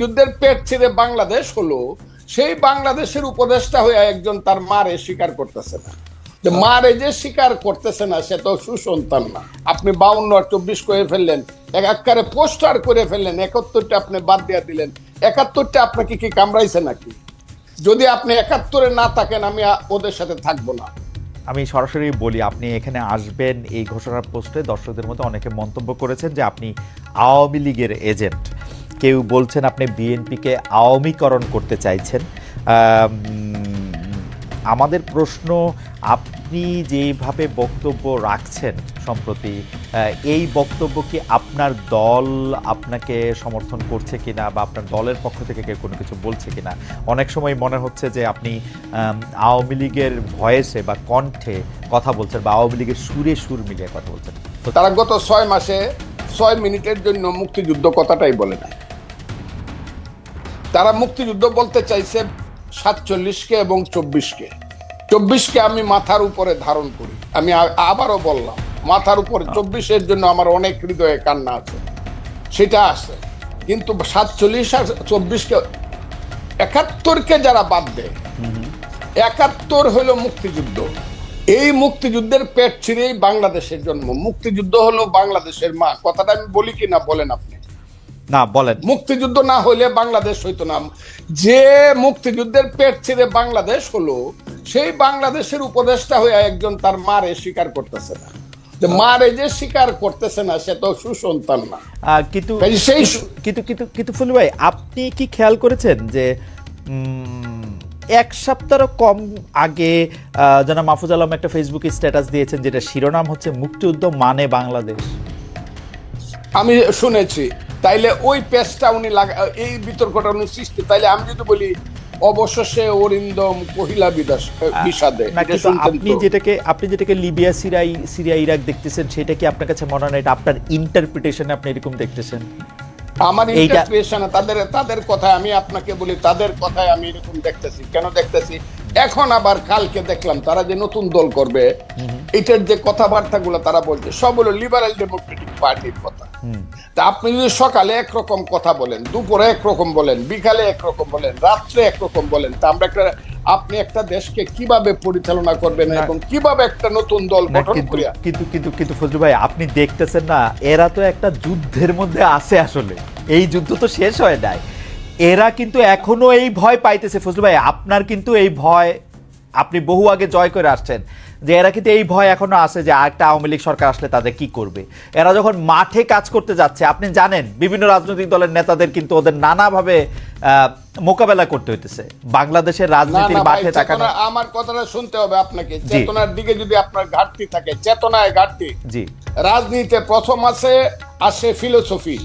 যুদ্ধের পেট ছিঁড়ে বাংলাদেশ হলো, সেই বাংলাদেশের উপদেষ্টা হয়ে একজন তার মারে স্বীকার করতেছে না। যে মারে যে স্বীকার করতেছে না, সে তো সুসন্তান না। আপনি বাউন্ন আর চব্বিশ করে ফেললেন, এক আকারে পোস্টার করে ফেললেন, একাত্তরটা আপনি বাদ দিয়ে দিলেন। একাত্তরটা আপনাকে কি কামড়াইছে নাকি? যদি আপনি একাত্তরে না থাকেন, আমি ওদের সাথে থাকব না। আমি সরাসরি বলি, আপনি এখানে আসবেন এই ঘোষণার পোস্টে, দর্শকদের মধ্যে অনেকে মন্তব্য করেছেন যে আপনি আওয়ামী লীগের এজেন্ট। কেউ বলছেন আপনি বিএনপিকে আওয়ামীকরণ করতে চাইছেন। আমাদের প্রশ্ন, আপনি যেভাবে বক্তব্য রাখছেন সম্প্রতি এই বক্তব্য কি আপনার দল আপনাকে সমর্থন করছে কিনা বা আপনার দলের পক্ষ থেকে কেউ কোনো কিছু বলছে কিনা? অনেক সময় মনে হচ্ছে যে আপনি আওয়ামী লীগের ভয়েসে বা কণ্ঠে কথা বলছেন বা আওয়ামী লীগের সুরে সুর মিলিয়ে কথা বলছেন। তারা গত ছয় মাসে ছয় মিনিটের জন্য মুক্তিযুদ্ধ কথাটাই বলে না তারা মুক্তিযুদ্ধ বলতে চাইছে সাতচল্লিশকে এবং চব্বিশকে। চব্বিশকে আমি মাথার উপরে ধারণ করি। আমি আবারও বললাম, মাথার উপরে, চব্বিশের জন্য আমার অনেক হৃদয়ে কান্না আছে। সেটা আছে। কিন্তু সাতচল্লিশ আর চব্বিশকে একাত্তরকে যারা বাদ দেয়, একাত্তর হলো মুক্তিযুদ্ধ। এই মুক্তিযুদ্ধের পেট ছিঁড়েই বাংলাদেশের জন্ম। মুক্তিযুদ্ধ হলো বাংলাদেশের মা। কথাটা আমি বলি কি না বলেন আপনি। না বলেন। মুক্তিযুদ্ধ না হলে বাংলাদেশ হইতো না। যে মুক্তিযুদ্ধের পেট ছিঁড়ে বাংলাদেশ হলো সেই বাংলাদেশের উপদেষ্টা হয়ে একজন তার মারে স্বীকার করতেছে না। যে মারে যে স্বীকার করতেছে না সে তো সুসন্তান না। কিন্তু সেই কিন্তু- কিন্তু কিন্তু ফুলু ভাই আপনি কি খেয়াল করেছেন যে এক সপ্তাহ কম আগে জনাব মাহফুজ আলম একটা ফেসবুকে স্ট্যাটাস দিয়েছেন যেটা শিরোনাম হচ্ছে মুক্তিযুদ্ধ মানে বাংলাদেশ? আমি শুনেছি। তাইলে ওই পেজটা উনি লাগা এই বিতর্কটা উনি সৃষ্টি তাইলে আমি যদি বলি অবশেষে অরিন্দম কহিলা বিদাস বিষাদে। আপনি যেটাকে আপনি যেটাকে লিবিয়া সিরিয়াই সিরিয়া ইরাক দেখতেছেন সেটা কি আপনার কাছে মনে হয় এটা আপনার ইন্টারপ্রিটেশনে আপনি এরকম দেখতেছেন? আমার ইন্টারপ্রিটেশন তাদের তাদের কথায় আমি আপনাকে বলি তাদের কথায় আমি এরকম দেখতেছি। কেন দেখতেছি? এখন আবার কালকে দেখলাম তারা যে নতুন দল করবে এটার যে কথাবার্তাগুলো তারা বলছে সব হলো লিবারেল ডেমোক্রেটিক পার্টির কথা। তা আপনি যদি সকালে একরকম কথা বলেন দুপুরে একরকম বলেন বিকালে একরকম বলেন রাত্রে একরকম বলেন তা আমরা একটা আপনি একটা দেশকে কীভাবে পরিচালনা করবেন এবং কীভাবে একটা নতুন দল গঠন করিয়া কিন্তু কিন্তু কিন্তু ফজলু ভাই আপনি দেখতেছেন না এরা তো একটা যুদ্ধের মধ্যে আছে আসলে। এই যুদ্ধ তো শেষ হয় নাই। এরা কিন্তু এখনও এই ভয় পাইতেছে। ফজলু ভাই আপনার কিন্তু এই ভয় আপনি বহু আগে জয় করে আসছেন। যে এরা কিন্তু এই ভয় এখনও আছে যে একটা আওয়ামী লীগ সরকার আসলে তাদের কি করবে। এরা যখন মাঠে কাজ করতে যাচ্ছে আপনি জানেন বিভিন্ন রাজনৈতিক দলের নেতাদের কিন্তু ওদের নানাভাবে মোকাবেলা করতে হইতেছে। বাংলাদেশের রাজনীতির মাঠে তাকানো আমার কথাটা শুনতে হবে আপনাকে। চেতনার দিকে যদি আপনার ঘাটতি থাকে চেতনায় ঘাটতি। জি। রাজনীতিতে প্রথম আছে আসে ফিলোসফি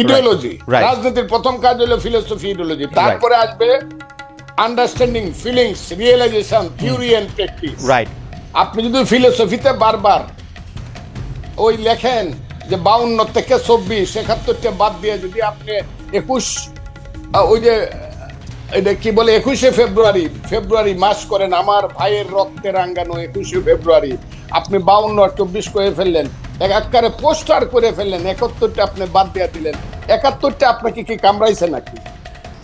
ইডিওলজি রাজনীতির প্রথম কাজ হলো ফিলোসফি ইডিওলজি তারপরে আসবে understanding feelings realization theory and practice right আপনি যদি ফিলোসফিতে বারবার ওই লেখেন যে বাউন্ন থেকে চব্বিশ একাত্তরটা বাদ দিয়ে যদি আপনি একুশ ওই যে এটা কি বলে একুশে ফেব্রুয়ারি ফেব্রুয়ারি মাস করেন আমার ভাইয়ের রক্তে রাঙ্গানো একুশে ফেব্রুয়ারি। আপনি বাউন্ন আর চব্বিশ করে ফেললেন এক আকারে পোস্টার করে ফেললেন একাত্তরটা আপনি বাদ দিয়ে দিলেন। একাত্তরটা আপনাকে কি কামড়াইছে নাকি?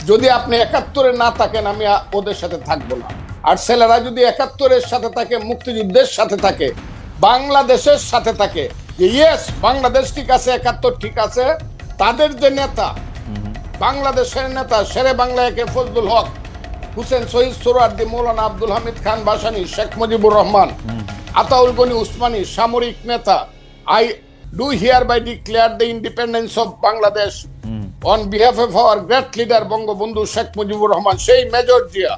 যদি আপনি একাত্তরে না থাকেন, আমি ওদের সাথে থাকব না। আর ছেলেরা যদি একাত্তরের সাথে থাকে, মুক্তিযুদ্ধের সাথে থাকে, বাংলাদেশের সাথে থাকে, যে ইয়েস বাংলাদেশ ঠিক আছে, একাত্তর ঠিক আছে, তাদের যে নেতা, বাংলাদেশের নেতা, শেরে বাংলা একে ফজলুল হক, হুসেন শহীদ সোরার্দি মৌলানা আব্দুল হামিদ খান বাসানি, শেখ মুজিবুর রহমান, আতাউল গনি উসমানী, সামরিক নেতা I do hereby declare the independence of Bangladesh on behalf of our great leader Bangabandhu Sheikh Mujibur Rahman সেই মেজর জিয়া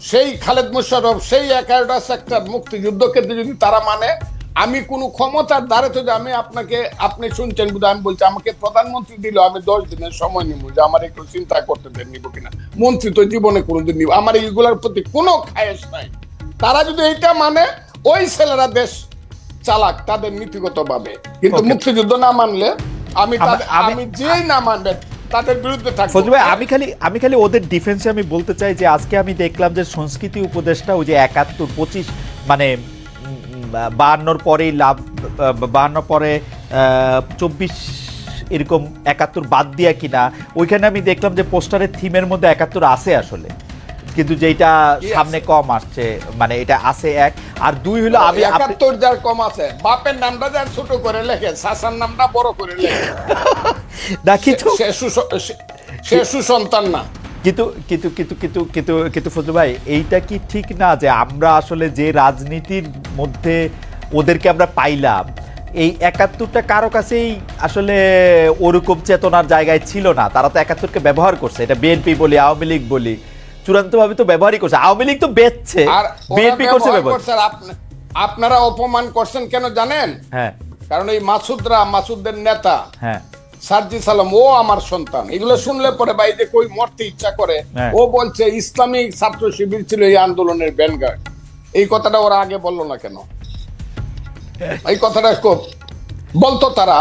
সেই খালেদ মুশারফ সেই এগারোটা সেক্টর মুক্তিযুদ্ধকে যদি তারা মানে আমি কোনো ক্ষমতার দ্বারে তো যে আমি আপনাকে আপনি শুনছেন বুঝে আমি বলছি আমাকে প্রধানমন্ত্রী দিল আমি দশ দিনের সময় নিব যে আমার একটু চিন্তা করতে দেন নিব কিনা। মন্ত্রী তো জীবনে কোনোদিন নিব আমার এইগুলোর প্রতি কোনো খায়েশ নাই। তারা যদি এইটা মানে ওই ছেলেরা দেশ চালাক তাদের নীতিগতভাবে। কিন্তু. মুক্তিযুদ্ধ না মানলে আমি আমি- যেই না মানবে তাদের বিরুদ্ধে থাকব। ফজল ভাই আমি খালি আমি খালি ওদের ডিফেন্সে আমি বলতে চাই যে আজকে আমি দেখলাম যে সংস্কৃতি উপদেষ্টা ওই যে একাত্তর পঁচিশ মানে বাহান্নর পরেই লাভ বাহান্ন পরে চব্বিশ এরকম একাত্তর বাদ দিয়া কিনা ওইখানে আমি দেখলাম যে পোস্টারের থিমের মধ্যে একাত্তর আছে আসলে। কিন্তু যেটা সামনে কম আসছে মানে এটা আছে এক। আর দুই হলো আমি একাত্তর যার কম আছে। বাপের নামটা যার ছোট করে লেখে শাসার নামটা বড় করে লেখে। না কিন্তু সে সুসন্তান না। কিন্তু কিন্তু কিন্তু কিন্তু কিন্তু কিন্তু ফজলু ভাই এইটা কি ঠিক না যে আমরা আসলে যে রাজনীতির মধ্যে ওদেরকে আমরা পাইলাম এই একাত্তরটা কারও কাছেই আসলে ওরকম চেতনার জায়গায় ছিল না। তারা তো একাত্তরকে ব্যবহার করছে। এটা বিএনপি বলি আওয়ামী লীগ বলি। চূড়ান্তভাবে তো ব্যবহারই করছে। আওয়ামী লীগ তো বেচছে। বিএনপি করছে ব্যবহার আপনারা অপমান করছেন কেন জানেন? হ্যাঁ। কারণ এই মাসুদরা মাসুদদের নেতা। হ্যাঁ। সার্জি সালাম ও আমার সন্তান। এগুলো শুনলে পরে ভাই যে কই মরতে ইচ্ছা করে হ্যাঁ। ও বলছে ইসলামিক ছাত্র শিবির ছিল এই আন্দোলনের ব্যানগার্ড এই কথাটা ওরা আগে বলল না কেন? এই কথাটা বলতো তারা।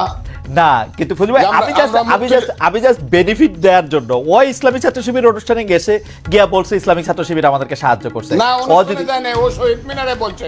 না কিন্তু ফজলু ভাই আমি জাস্ট আমি জাস্ট আমি জাস্ট বেনিফিট দেওয়ার জন্য ও ইসলামিক ছাত্র শিবির অনুষ্ঠানে গেছে গিয়া বলছে ইসলামিক ছাত্র শিবির আমাদেরকে সাহায্য করছে। না ও যদি জানে না ও শহীদ মিনারে বলছে।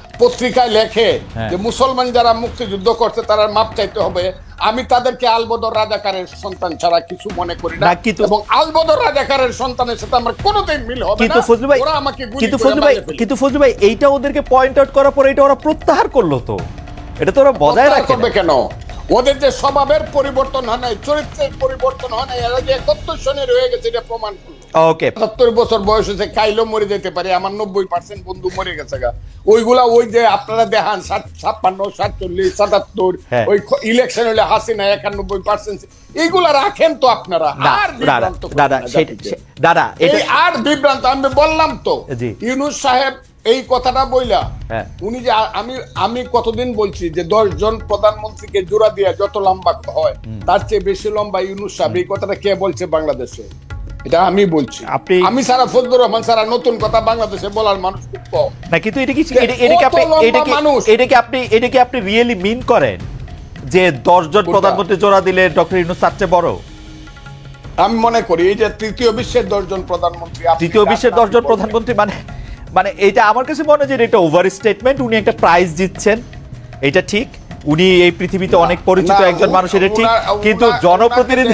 পত্রিকায় লেখে হ্যাঁ। যে মুসলমান যারা মুক্তিযুদ্ধ করছে তারা মাপ চাইতে হবে। আমি তাদেরকে আলবদর রাজাকারের সন্তান ছাড়া কিছু মনে করি না। কিন্তু- এবং আলবদর রাজাকারের সন্তানের সাথে আমার কোনোদিন মিল হবে কিন্তু না। ফজলু ভাই ওরা আমাকে কিন্তু ফজলু ভাই কিন্তু ফজলু ভাই এইটা ওদেরকে পয়েন্ট আউট করার পরে এটা ওরা প্রত্যাহার করল তো। এটা তো ওরা বজায় প্রত্যাহার রাখে করবে কেন? ওদের যে স্বভাবের পরিবর্তন হয় নাই চরিত্রের পরিবর্তন হয় নাই এরা যে একাত্তর সনের হয়ে গেছে এটা প্রমাণ করল। ওকে সত্তর বছর বয়স হয়েছে খাইলেও মরে যেতে পারে আমার নব্বই পার্সেন্ট বন্ধু মরে গেছে গা ওইগুলা ওই যে আপনারা দেখান ছাপ্পান্ন সাতচল্লিশ সাতাত্তর হ্যাঁ। ওই ইলেকশন হলে হাসিনা একানব্বই পার্সেন্ট এইগুলা রাখেন তো আপনারা আর বিভ্রান্ত এই আর বিভ্রান্ত আমি বললাম তো। ইউনুস সাহেব এই কথাটা বইলা হ্যাঁ। উনি যে আমি আমি কতদিন বলছি যে দশ জন প্রধানমন্ত্রীকে জোড়া দিয়ে যত লম্বা হয় তার চেয়ে বেশি লম্বা ইউনুস সাহেব এই কথাটা কে বলছে বাংলাদেশে এটা আমি বলছি। আপনি- আমি সারা ফজলুর রহমান সারা নতুন কথা বাংলাদেশে বলার মানুষ খুব কম না কিন্তু এটা কি এটা- কি আপনি এটা কি এটা কি আপনি এটা কি আপনি রিয়েলি মিন করেন? যে দশজন? প্রধানমন্ত্রী জোড়া দিলে ডক্টর ইউনুস তার চেয়ে বড়? আমি মনে করি এই যে তৃতীয় বিশ্বের দশজন প্রধানমন্ত্রী তৃতীয় বিশ্বের দশজন প্রধানমন্ত্রী মানে মানে এটা আমার কাছে মনে হয় যে এটা ওভার স্টেটমেন্ট উনি একটা প্রাইজ জিতছেন। এটা ঠিক। উনি এই পৃথিবীতে অনেক পরিচিত একজন মানুষ এটা ঠিক। কিন্তু জনপ্রতিনিধি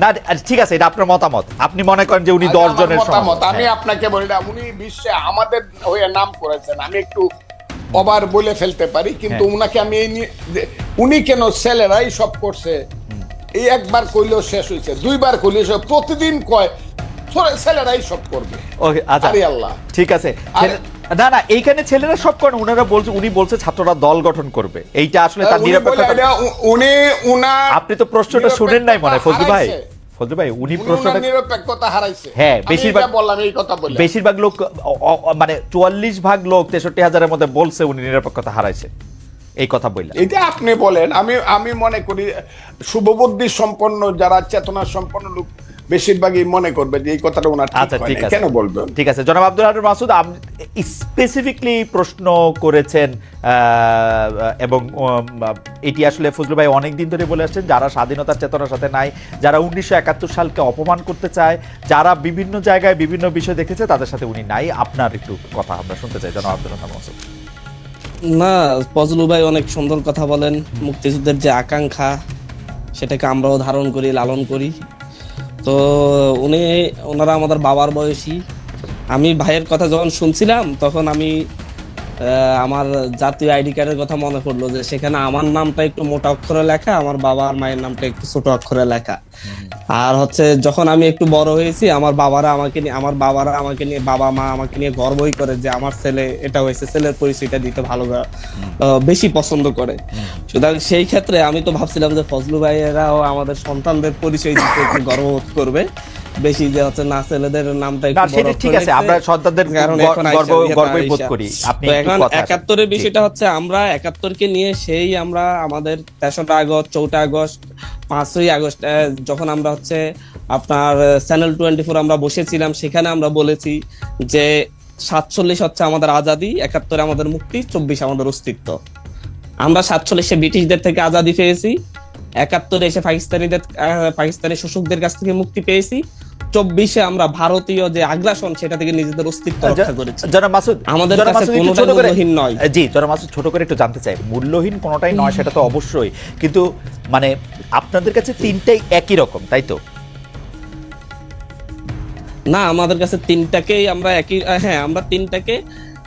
না ঠিক আছে এটা আপনার মতামত। আপনি মনে করেন যে উনি দশ জনের মতামত আমি হ্যাঁ। আপনাকে বলি না উনি বিশ্বে আমাদের হয়ে নাম করেছেন। আমি একটু অবার বলে ফেলতে পারি কিন্তু হ্যাঁ। উনাকে আমি এই নিয়ে উনি কেন ছেলেরাই সব করছে। এই একবার কইলেও শেষ হয়েছে দুইবার কইলেও শেষ প্রতিদিন কয় ছেলেরাই সব করবে। ওকে আচ্ছা। আল্লাহ। ঠিক আছে। না না এইখানে ছেলেরা সব করেন। ওনারা বলছে উনি বলছে ছাত্ররা দল গঠন করবে। এইটা আসলে তার নিরপেক্ষতা উনি উনার আপনি তো প্রশ্নটা শুনেন নাই মনে ফজলু ভাই। ফজলু ভাই উনি প্রশ্নটা নিরপেক্ষতা হারাইছে। হ্যাঁ, বেশিরভাগ- বললাম এই কথা বলে বেশিরভাগ লোক মানে চুয়াল্লিশ ভাগ লোক তেষট্টি হাজারের মধ্যে বলছে উনি নিরপেক্ষতা হারাইছে। এই কথা বললেন এটা আপনি বলেন আমি আমি মনে করি শুভবুদ্ধি সম্পন্ন যারা চেতনা সম্পন্ন লোক বেশিরভাগই মনে করবে যে এই কথাটা ওনার আচ্ছা ঠিক আছে। কেন বলবেন ঠিক আছে জনাব আব্দুল হাদুর মাসুদ স্পেসিফিকলি প্রশ্ন করেছেন এবং এটি আসলে ফজলু ভাই অনেক দিন ধরে বলে আসছেন যারা স্বাধীনতার চেতনার সাথে নাই যারা উনিশশো একাত্তর সালকে অপমান করতে চায় যারা বিভিন্ন জায়গায় বিভিন্ন বিষয় দেখেছে তাদের সাথে উনি নাই। আপনার একটু কথা আমরা শুনতে চাই জনাব আব্দুল হাদুর মাসুদ। না ফজলু ভাই অনেক সুন্দর কথা বলেন। মুক্তিযুদ্ধের যে আকাঙ্ক্ষা সেটাকে আমরাও ধারণ করি লালন করি। তো উনি ওনারা আমাদের বাবার বয়সী। আমি ভাইয়ের কথা যখন শুনছিলাম তখন আমি আমার জাতীয় আইডি কার্ডের কথা মনে পড়ল যে সেখানে আমার নামটা একটু মোটা অক্ষরে লেখা, আমার বাবা আর মায়ের নামটা একটু ছোট অক্ষরে লেখা। আর হচ্ছে যখন আমি একটু বড় হয়েছি, আমার বাবারা আমাকে নিয়ে, আমার বাবারা আমাকে নিয়ে, বাবা, মা আমাকে নিয়ে গর্বই করে যে আমার ছেলে এটা হয়েছে, ছেলের পরিচয়টা দিতে ভালো বেশি পছন্দ করে। সুতরাং সেই ক্ষেত্রে আমি তো ভাবছিলাম যে ফজলু ভাইয়েরাও আমাদের সন্তানদের পরিচয় দিতে একটু গর্ববোধ করবে। বেশি যে হচ্ছে না ছেলেদের নামটা একটু সেটা ঠিক আছে, আমরা কারণ গর্ব- গর্বই বোধ করি। আপনি এখন কথা আছে। একাত্তরের জি। বিষয়টা হচ্ছে আমরা একাত্তরকে নিয়ে সেই আমরা আমাদের আগস্ট চৌঠা আগস্ট পাঁচই আগস্ট যখন আমরা হচ্ছে আপনার চ্যানেল টোয়েন্টি ফোর আমরা বসেছিলাম সেখানে আমরা বলেছি যে সাতচল্লিশ হচ্ছে আমাদের আজাদি একাত্তরে আমাদের মুক্তি চব্বিশ আমাদের অস্তিত্ব আমরা সাতচল্লিশে ব্রিটিশদের থেকে আজাদি পেয়েছি একাত্তরে এসে পাকিস্তানিদের পাকিস্তানি শোষকদের কাছ থেকে মুক্তি পেয়েছি চব্বিশে আমরা ভারতীয় যে আগ্রাসন সেটা থেকে নিজেদের অস্তিত্ব রক্ষা করেছি। জনাব মাসুদ আমাদের কাছে কোনোটাই মূল্যহীন নয়। জি জনাব মাসুদ ছোট করে একটু জানতে চাই মূল্যহীন কোনোটাই নয় সেটা তো অবশ্যই। কিন্তু মানে আপনাদের কাছে তিনটাই একই রকম তাই তো? না আমাদের কাছে তিনটাকেই আমরা একই হ্যাঁ আমরা তিনটাকে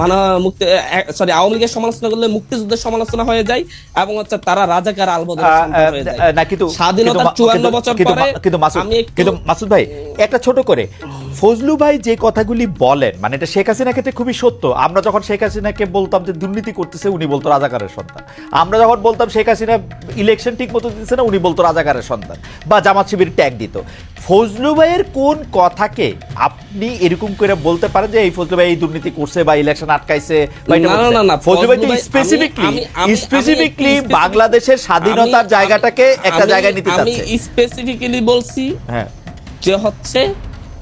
মানে মুক্তি সরি আওয়ামী লীগের সমালোচনা করলে মুক্তিযুদ্ধের সমালোচনা হয়ে যায় এবং হচ্ছে তারা রাজাকার আলবদর না কিন্তু স্বাধীনতার কিন্তু মা- 54 কিন্তু- বছর পরে কিন্তু মাসুদ কিন্তু মাসুদ ভাই একটা ছোট করে। ফজলু ভাই যে কথাগুলি বলেন মানে এটা শেখ হাসিনা ক্ষেত্রে খুবই সত্য। আমরা যখন শেখ হাসিনাকে বলতাম যে দুর্নীতি করতেছে উনি বলতো রাজাকারের সন্তান। আমরা যখন বলতাম শেখ হাসিনা ইলেকশন ঠিক মতো দিচ্ছে না উনি বলতো রাজাকারের সন্তান বা জামাত শিবির ট্যাগ দিত। ফজলু ভাইয়ের কোন কথাকে আপনি এরকম করে বলতে পারেন যে এই ফজলু ভাই এই দুর্নীতি করছে বা ইলেকশন আটকাইছে না, না, না, ফজলু ভাই তো আমি- স্পেসিফিকলি আমি- আমি- স্পেসিফিকলি বাংলাদেশের স্বাধীনতার জায়গাটাকে একটা জায়গায় নিতে আমি চাচ্ছে। স্পেসিফিক্যালি বলছি হ্যাঁ। যে হচ্ছে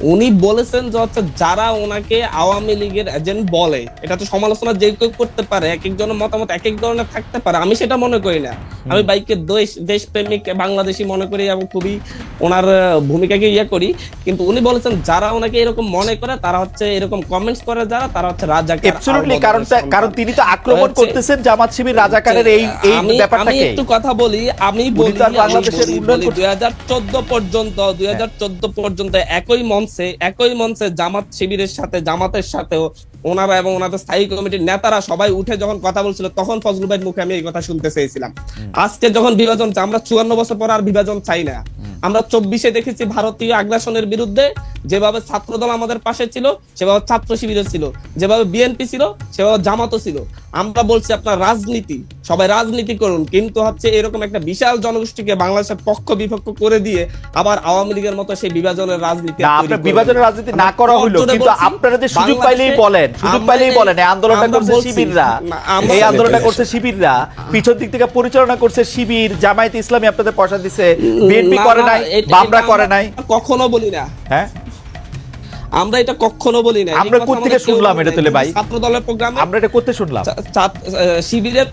উনি বলেছেন যে হচ্ছে যারা ওনাকে আওয়ামী লীগের এজেন্ট বলে এটা তো সমালোচনা যে কেউ করতে পারে এক একজনের মতামত এক এক ধরনের থাকতে পারে আমি সেটা মনে করি না। আমি বাইকে দেশ দেশপ্রেমিক বাংলাদেশি মনে করি এবং খুবই ওনার ভূমিকাকে ইয়ে করি কিন্তু উনি বলেছেন যারা ওনাকে এরকম মনে করে তারা হচ্ছে এরকম কমেন্টস করে যারা তারা হচ্ছে এবসলিউটলি কারণ কারণ তিনি তো আক্রমণ করতেছেন জামাত শিবির রাজাকারের এই এই আমি আমি একটু কথা বলি আমি বলি বাংলাদেশের উন্নয়ন করতে- দুই হাজার চোদ্দ পর্যন্ত দুই হাজার চোদ্দ পর্যন্ত একই মঞ্চে একই মঞ্চে জামাত শিবিরের সাথে জামাতের সাথেও ওনারা এবং ওনাদের স্থায়ী কমিটির নেতারা সবাই উঠে যখন কথা বলছিল তখন ফজলু ভাইয়ের মুখে আমি এই কথা শুনতে চেয়েছিলাম। আজকে যখন বিভাজন আমরা চুয়ান্ন বছর পর আর বিভাজন চাই না। আমরা চব্বিশে দেখেছি ভারতীয় আগ্রাসনের বিরুদ্ধে যেভাবে ছাত্রদল আমাদের পাশে ছিল সেভাবে ছাত্র শিবিরও ছিল। যেভাবে বিএনপি ছিল সেভাবে জামাতও ছিল। আমরা বলছি আপনার রাজনীতি। সবাই রাজনীতি করুন কিন্তু হচ্ছে এরকম একটা বিশাল জনগোষ্ঠীকে বাংলাদেশের পক্ষ বিপক্ষ করে দিয়ে আবার আওয়ামী লীগের মতো সেই বিভাজনের রাজনীতি বিভাজনের রাজনীতি না করা হলো কিন্তু আপনারা যে সুযোগ পাইলেই বলেন সুযোগ পাইলেই বলেন এই আন্দোলনটা করছে শিবিররা। এই আন্দোলনটা করছে শিবিররা। পিছন দিক থেকে পরিচালনা করছে শিবির জামায়াত ইসলামী আপনাদের পয়সা দিছে বিএনপি করে নাই বামরা করে নাই। কখনো বলি না। হ্যাঁ? আমরা এটা কখনো বলি না আমরা কোথা কোত্থেকে শুনলাম এটা। তাহলে ভাই? ছাত্র দলের প্রোগ্রামে আমরা এটা করতে শুনলাম শিবিরের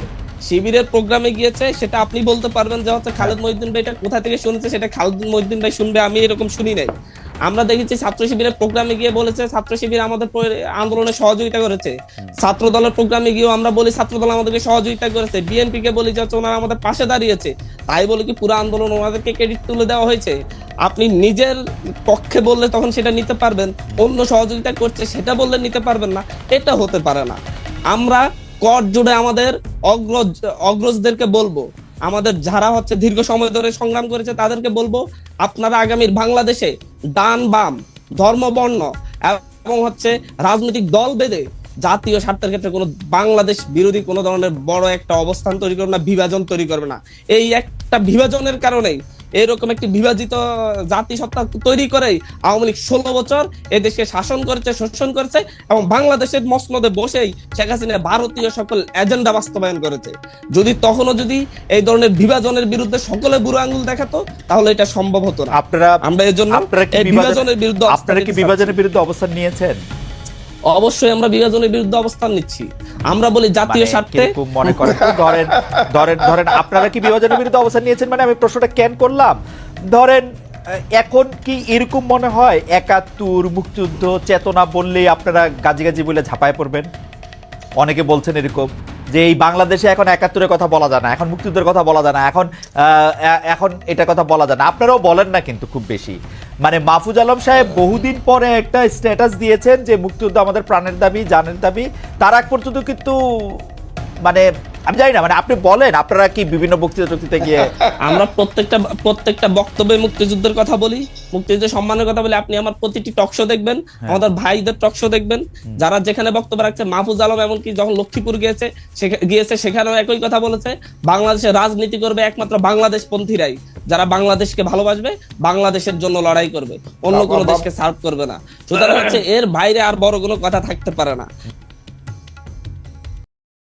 শিবিরের প্রোগ্রামে গিয়েছে, সেটা আপনি বলতে পারবেন যে হচ্ছে খালেদ মহিউদ্দিন ভাই এটা কোথা থেকে শুনেছে, সেটা খালেদ মহিউদ্দিন ভাই শুনবে, আমি এরকম শুনি নাই। আমরা দেখেছি ছাত্র শিবিরের প্রোগ্রামে গিয়ে বলেছে, ছাত্র শিবির আমাদের আন্দোলনে সহযোগিতা করেছে। ছাত্র দলের প্রোগ্রামে গিয়েও আমরা বলি ছাত্র দল আমাদেরকে সহযোগিতা করেছে। বিএনপি কে বলি যে হচ্ছে ওনারা আমাদের পাশে দাঁড়িয়েছে। তাই বলে কি পুরো আন্দোলন ওনাদেরকে ক্রেডিট তুলে দেওয়া হয়েছে? আপনি নিজের পক্ষে বললে তখন সেটা নিতে পারবেন, অন্য সহযোগিতা করছে সেটা বললে নিতে পারবেন না, এটা হতে পারে না। আমরা কর জুড়ে আমাদের অগ্রজ, অগ্রজদেরকে বলব, আমাদের যারা হচ্ছে দীর্ঘ সময় ধরে সংগ্রাম করেছে তাদেরকে বলব, আপনারা আগামীর বাংলাদেশে ডান বাম, ধর্ম, বর্ণ এবং হচ্ছে রাজনৈতিক দল বেঁধে জাতীয় স্বার্থের ক্ষেত্রে কোনো বাংলাদেশ বিরোধী কোনো ধরনের বড় একটা অবস্থান তৈরি করবে না, বিভাজন তৈরি করবে না। এই একটা বিভাজনের কারণেই এরকম একটি বিভাজিত জাতি সত্তা তৈরি করেই আওয়ামী লীগ ষোলো বছর এ দেশকে শাসন করেছে শোষণ করেছে এবং বাংলাদেশের মসনদে বসেই শেখ হাসিনা ভারতীয় সকল এজেন্ডা বাস্তবায়ন করেছে। যদি তখনও যদি এই ধরনের বিভাজনের বিরুদ্ধে সকলে বুড়ো আঙ্গুল দেখাতো তাহলে এটা সম্ভব হতো না। আপনারা আমরা এর জন্য বিভাজনের বিরুদ্ধে আপনারা কি বিভাজনের বিরুদ্ধে অবস্থান নিয়েছেন? অবশ্যই আমরা বিভাজনের বিরুদ্ধে অবস্থান নিচ্ছি। আমরা বলি জাতীয় মানে স্বার্থে। মনে করেন? ধরেন ধরেন ধরেন আপনারা কি বিভাজনের বিরুদ্ধে অবস্থান নিয়েছেন? মানে আমি প্রশ্নটা কেন করলাম? ধরেন এখন কি এরকম মনে হয়? একাত্তর মুক্তিযুদ্ধ চেতনা বললেই আপনারা গাজি গাজি বলে ঝাঁপায় পড়বেন। অনেকে বলছেন এরকম যে এই বাংলাদেশে এখন একাত্তরের কথা বলা যায় না এখন মুক্তিযুদ্ধের কথা বলা যায় না এখন আহ, এখন এটা কথা বলা যায় না। আপনারাও বলেন না কিন্তু খুব বেশি। মানে মাহফুজ আলম সাহেব বহুদিন পরে একটা স্ট্যাটাস দিয়েছেন যে মুক্তিযুদ্ধ আমাদের প্রাণের দাবি, জানের দাবি। তার আগ পর্যন্ত কিন্তু মানে আমি জানি না মানে আপনি বলেন আপনারা কি বিভিন্ন বক্তৃতা টক্তৃতা গিয়ে আমরা প্রত্যেকটা প্রত্যেকটা বক্তব্যে মুক্তিযুদ্ধের কথা বলি মুক্তিযুদ্ধের সম্মানের কথা বলি। আপনি আমার প্রতিটি টকশো দেখবেন আমাদের ভাইদের টকশো দেখবেন। যারা যেখানে বক্তব্য রাখছে মাহফুজ আলম এমনকি যখন লক্ষ্মীপুর গিয়েছে গিয়েছে সেখানেও একই কথা বলেছে। বাংলাদেশে রাজনীতি করবে একমাত্র বাংলাদেশ পন্থীরাই যারা বাংলাদেশকে ভালোবাসবে বাংলাদেশের জন্য লড়াই করবে। অন্য কোনো দেশকে সার্ভ করবে না। সুতরাং হচ্ছে এর বাইরে আর বড় কোনো কথা থাকতে পারে না।